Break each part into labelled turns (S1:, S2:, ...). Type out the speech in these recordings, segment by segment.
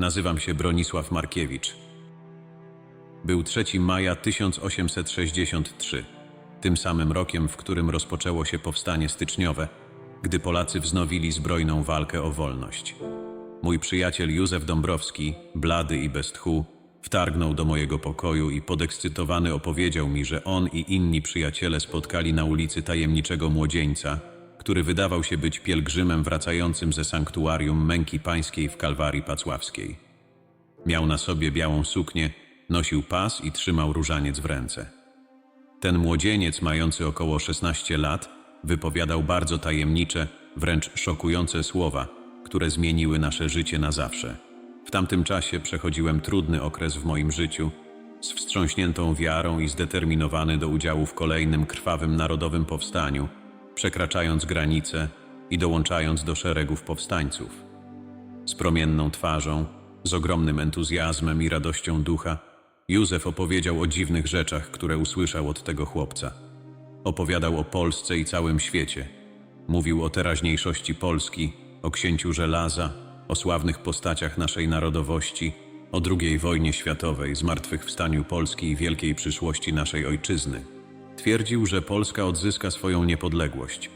S1: Nazywam się Bronisław Markiewicz. Był 3 maja 1863, tym samym rokiem, w którym rozpoczęło się powstanie styczniowe, gdy Polacy wznowili zbrojną walkę o wolność. Mój przyjaciel Józef Dąbrowski, blady i bez tchu, wtargnął do mojego pokoju i podekscytowany opowiedział mi, że on i inni przyjaciele spotkali na ulicy tajemniczego młodzieńca, który wydawał się być pielgrzymem wracającym ze sanktuarium męki pańskiej w Kalwarii Pacławskiej. Miał na sobie białą suknię, nosił pas i trzymał różaniec w ręce. Ten młodzieniec, mający około 16 lat, wypowiadał bardzo tajemnicze, wręcz szokujące słowa, które zmieniły nasze życie na zawsze. W tamtym czasie przechodziłem trudny okres w moim życiu, z wstrząśniętą wiarą i zdeterminowany do udziału w kolejnym krwawym narodowym powstaniu, przekraczając granice i dołączając do szeregów powstańców. Z promienną twarzą, z ogromnym entuzjazmem i radością ducha, Józef opowiedział o dziwnych rzeczach, które usłyszał od tego chłopca. Opowiadał o Polsce i całym świecie. Mówił o teraźniejszości Polski, o księciu żelaza, o sławnych postaciach naszej narodowości, o II wojnie światowej, zmartwychwstaniu Polski i wielkiej przyszłości naszej ojczyzny. Twierdził, że Polska odzyska swoją niepodległość,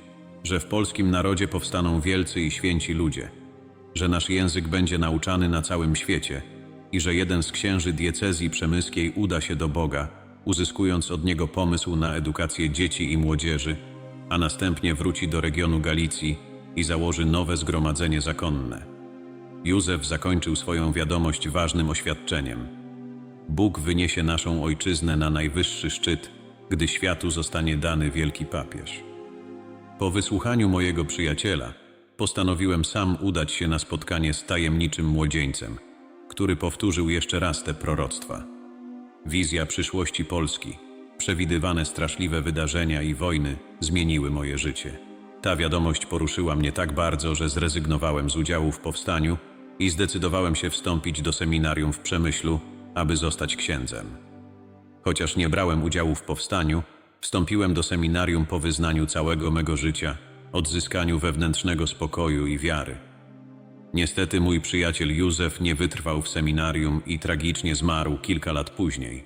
S1: że w polskim narodzie powstaną wielcy i święci ludzie, że nasz język będzie nauczany na całym świecie i że jeden z księży diecezji przemyskiej uda się do Boga, uzyskując od niego pomysł na edukację dzieci i młodzieży, a następnie wróci do regionu Galicji i założy nowe zgromadzenie zakonne. Józef zakończył swoją wiadomość ważnym oświadczeniem. Bóg wyniesie naszą ojczyznę na najwyższy szczyt, gdy światu zostanie dany wielki papież. Po wysłuchaniu mojego przyjaciela, postanowiłem sam udać się na spotkanie z tajemniczym młodzieńcem, który powtórzył jeszcze raz te proroctwa. Wizja przyszłości Polski, przewidywane straszliwe wydarzenia i wojny zmieniły moje życie. Ta wiadomość poruszyła mnie tak bardzo, że zrezygnowałem z udziału w powstaniu i zdecydowałem się wstąpić do seminarium w Przemyślu, aby zostać księdzem. Chociaż nie brałem udziału w powstaniu, wstąpiłem do seminarium po wyznaniu całego mego życia, odzyskaniu wewnętrznego spokoju i wiary. Niestety mój przyjaciel Józef nie wytrwał w seminarium i tragicznie zmarł kilka lat później.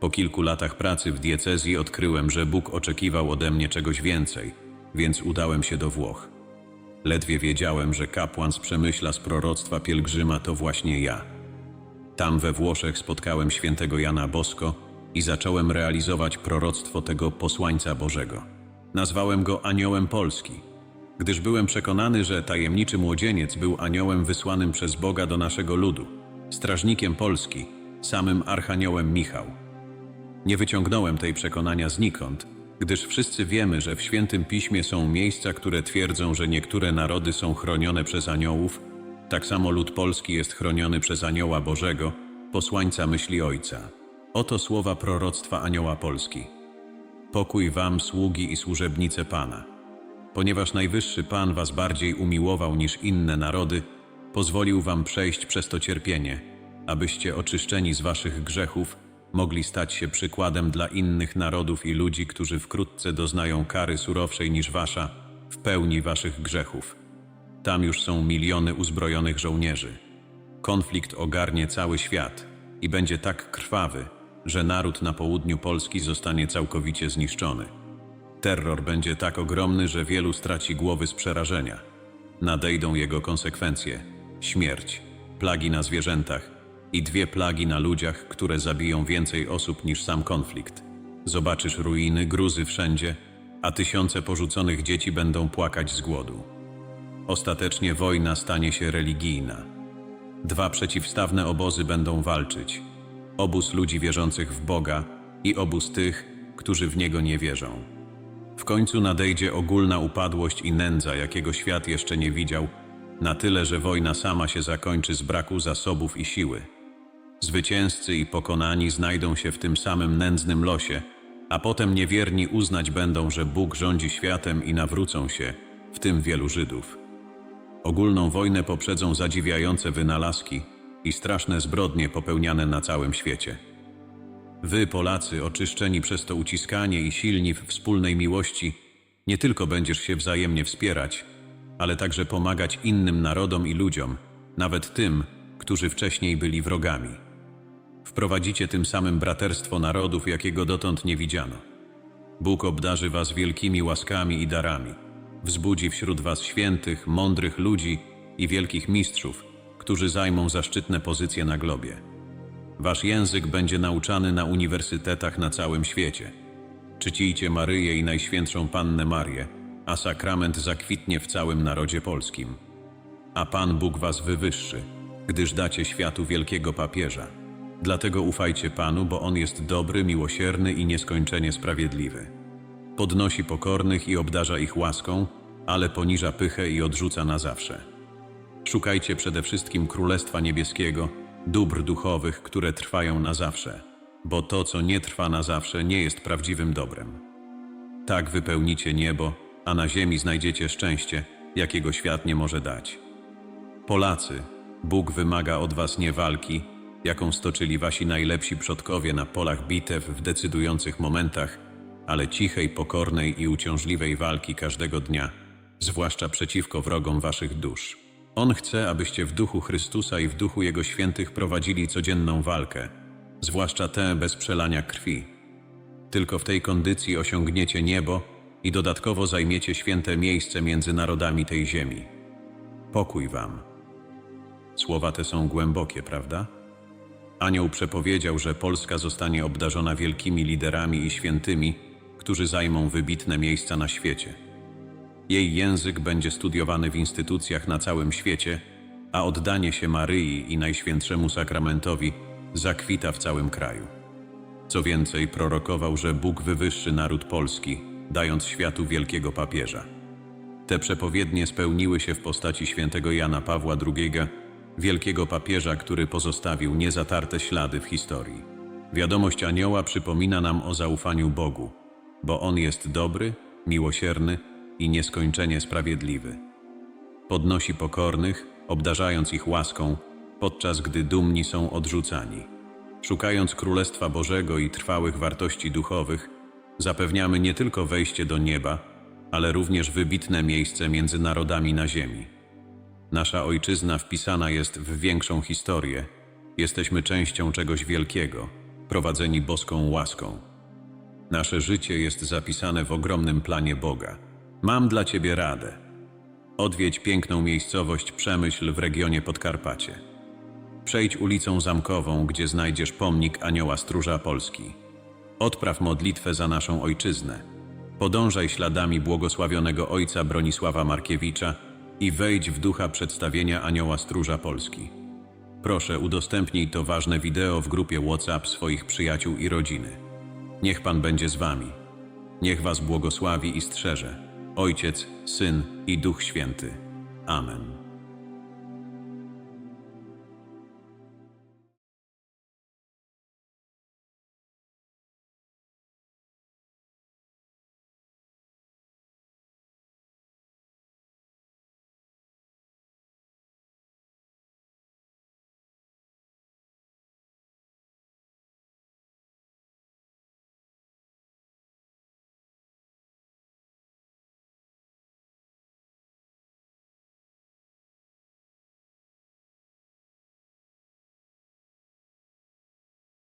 S1: Po kilku latach pracy w diecezji odkryłem, że Bóg oczekiwał ode mnie czegoś więcej, więc udałem się do Włoch. Ledwie wiedziałem, że kapłan z przemyśla z proroctwa pielgrzyma to właśnie ja. Tam we Włoszech spotkałem świętego Jana Bosko i zacząłem realizować proroctwo tego posłańca Bożego. Nazwałem go Aniołem Polski, gdyż byłem przekonany, że tajemniczy młodzieniec był aniołem wysłanym przez Boga do naszego ludu, strażnikiem Polski, samym archaniołem Michał. Nie wyciągnąłem tej przekonania znikąd, gdyż wszyscy wiemy, że w Świętym Piśmie są miejsca, które twierdzą, że niektóre narody są chronione przez aniołów, tak samo lud polski jest chroniony przez anioła Bożego, posłańca myśli Ojca. Oto słowa proroctwa anioła Polski. Pokój wam, sługi i służebnice Pana. Ponieważ Najwyższy Pan was bardziej umiłował niż inne narody, pozwolił wam przejść przez to cierpienie, abyście oczyszczeni z waszych grzechów mogli stać się przykładem dla innych narodów i ludzi, którzy wkrótce doznają kary surowszej niż wasza, w pełni waszych grzechów. Tam już są miliony uzbrojonych żołnierzy. Konflikt ogarnie cały świat i będzie tak krwawy, że naród na południu Polski zostanie całkowicie zniszczony. Terror będzie tak ogromny, że wielu straci głowy z przerażenia. Nadejdą jego konsekwencje: śmierć, plagi na zwierzętach i dwie plagi na ludziach, które zabiją więcej osób niż sam konflikt. Zobaczysz ruiny, gruzy wszędzie, a tysiące porzuconych dzieci będą płakać z głodu. Ostatecznie wojna stanie się religijna. Dwa przeciwstawne obozy będą walczyć: obóz ludzi wierzących w Boga i obóz tych, którzy w niego nie wierzą. W końcu nadejdzie ogólna upadłość i nędza, jakiego świat jeszcze nie widział, na tyle, że wojna sama się zakończy z braku zasobów i siły. Zwycięzcy i pokonani znajdą się w tym samym nędznym losie, a potem niewierni uznać będą, że Bóg rządzi światem i nawrócą się, w tym wielu Żydów. Ogólną wojnę poprzedzą zadziwiające wynalazki i straszne zbrodnie popełniane na całym świecie. Wy, Polacy, oczyszczeni przez to uciskanie i silni w wspólnej miłości, nie tylko będziesz się wzajemnie wspierać, ale także pomagać innym narodom i ludziom, nawet tym, którzy wcześniej byli wrogami. Wprowadzicie tym samym braterstwo narodów, jakiego dotąd nie widziano. Bóg obdarzy was wielkimi łaskami i darami. Wzbudzi wśród was świętych, mądrych ludzi i wielkich mistrzów, którzy zajmą zaszczytne pozycje na globie. Wasz język będzie nauczany na uniwersytetach na całym świecie. Czcijcie Maryję i Najświętszą Pannę Marię, a sakrament zakwitnie w całym narodzie polskim. A Pan Bóg was wywyższy, gdyż dacie światu wielkiego papieża. Dlatego ufajcie Panu, bo On jest dobry, miłosierny i nieskończenie sprawiedliwy. Podnosi pokornych i obdarza ich łaską, ale poniża pychę i odrzuca na zawsze. Szukajcie przede wszystkim Królestwa Niebieskiego, dóbr duchowych, które trwają na zawsze, bo to, co nie trwa na zawsze, nie jest prawdziwym dobrem. Tak wypełnicie niebo, a na ziemi znajdziecie szczęście, jakiego świat nie może dać. Polacy, Bóg wymaga od was nie walki, jaką stoczyli wasi najlepsi przodkowie na polach bitew w decydujących momentach, ale cichej, pokornej i uciążliwej walki każdego dnia, zwłaszcza przeciwko wrogom waszych dusz. On chce, abyście w duchu Chrystusa i w duchu Jego świętych prowadzili codzienną walkę, zwłaszcza tę bez przelania krwi. Tylko w tej kondycji osiągniecie niebo i dodatkowo zajmiecie święte miejsce między narodami tej ziemi. Pokój wam. Słowa te są głębokie, prawda? Anioł przepowiedział, że Polska zostanie obdarzona wielkimi liderami i świętymi, którzy zajmą wybitne miejsca na świecie. Jej język będzie studiowany w instytucjach na całym świecie, a oddanie się Maryi i Najświętszemu Sakramentowi zakwita w całym kraju. Co więcej, prorokował, że Bóg wywyższy naród polski, dając światu wielkiego papieża. Te przepowiednie spełniły się w postaci świętego Jana Pawła II, wielkiego papieża, który pozostawił niezatarte ślady w historii. Wiadomość anioła przypomina nam o zaufaniu Bogu, bo On jest dobry, miłosierny i nieskończenie sprawiedliwy. Podnosi pokornych, obdarzając ich łaską, podczas gdy dumni są odrzucani. Szukając Królestwa Bożego i trwałych wartości duchowych, zapewniamy nie tylko wejście do nieba, ale również wybitne miejsce między narodami na ziemi. Nasza ojczyzna wpisana jest w większą historię. Jesteśmy częścią czegoś wielkiego, prowadzeni boską łaską. Nasze życie jest zapisane w ogromnym planie Boga. Mam dla Ciebie radę. Odwiedź piękną miejscowość Przemyśl w regionie Podkarpacie. Przejdź ulicą Zamkową, gdzie znajdziesz pomnik Anioła Stróża Polski. Odpraw modlitwę za naszą ojczyznę. Podążaj śladami błogosławionego ojca Bronisława Markiewicza i wejdź w ducha przedstawienia Anioła Stróża Polski. Proszę, udostępnij to ważne wideo w grupie WhatsApp swoich przyjaciół i rodziny. Niech Pan będzie z Wami. Niech Was błogosławi i strzeże. Ojciec, Syn i Duch Święty. Amen.